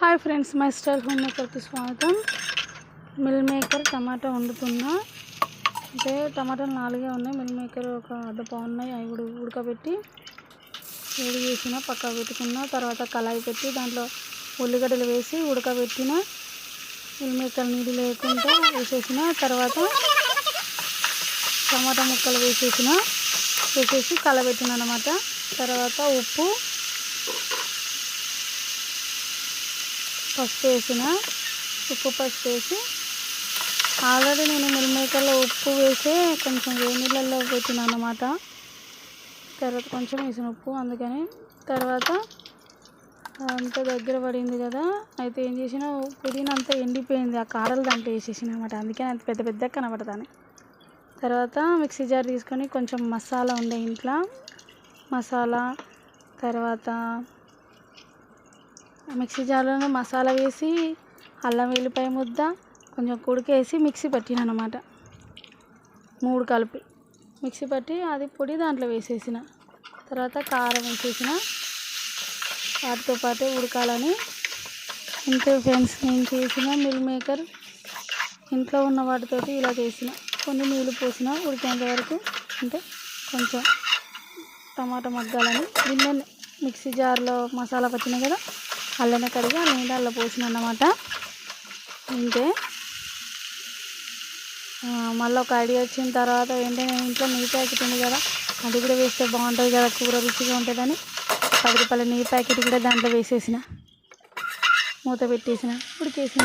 Hi friends my style home మేకర్కి స్వాగతం. Meal maker tomato వండుతున్నా. అంటే టమాటాలు నాలుగే ఉన్నాయి. మిల్ మేకర్ ఒక అర్ధ బాగున్నాయి ఉన్నాయి. అవి కూడా ఉడకబెట్టి వేడి చేసిన పక్కకు పెట్టుకున్న తర్వాత కళాయి పెట్టి దాంట్లో ఉల్లిగడ్డలు వేసి ఉడకబెట్టిన మిల్ మేకర్ నీళ్ళు లేకుండా వేసేసిన తర్వాత టమాటా ముక్కలు వేసేసిన వేసేసి కలబెట్టిన అనమాట తర్వాత ఉప్పు పసుపు వేసిన ఉప్పు పసుపు వేసి ఆల్రెడీ నేను మిల్మేకర్లో ఉప్పు వేసి కొంచెం వేనీళ్ళల్లో నీళ్ళల్లో పెట్టిన అనమాట తర్వాత కొంచెం వేసిన ఉప్పు అందుకని తర్వాత అంతా దగ్గర పడింది కదా అయితే ఏం చేసిన పుదీనా అంతా ఎండిపోయింది ఆ కాడలు దాంట్లో వేసేసిన అనమాట అందుకని అంత పెద్ద పెద్ద కనబడతాను. తర్వాత మిక్సీ జార్ తీసుకొని కొంచెం మసాలా ఉండే ఇంట్లో మసాలా తర్వాత మిక్సీ జార్లోనే మసాలా వేసి అల్లం వెల్లిపాయ ముద్ద కొంచెం కుడికేసి మిక్సీ పట్టిన అనమాట మూడు కలిపి మిక్సీ పట్టి అది పొడి దాంట్లో వేసేసిన. తర్వాత కారం వేసేసిన. వాటితో పాటే ఉడకాలని. ఇంతే ఫ్రెండ్స్ నేను చేసిన మిల్ మేకర్ ఇంట్లో ఉన్న వాటితోటి ఇలా చేసిన. కొన్ని నీళ్ళు పోసిన ఉడికేంత వరకు అంటే కొంచెం టమాటా మగ్గాలని. దీన్ని మిక్సీ జార్లో మసాలా పట్టిన కదా అల్లనే కడిగి ఆ నీళ్ళు అల్ల పోసిన అన్నమాట. ఇంతే. మళ్ళీ ఒక ఐడియా వచ్చిన తర్వాత ఏంటంటే నేను ఇంట్లో నెయ్యి ప్యాకెట్ ఉంది కదా అది కూడా వేస్తే బాగుంటుంది కదా కూర రుచిగా ఉంటుందని. పది రూపాయల నెయ్యి ప్యాకెట్ కూడా దాంట్లో వేసేసిన. మూత పెట్టేసిన ఉడికేసిన.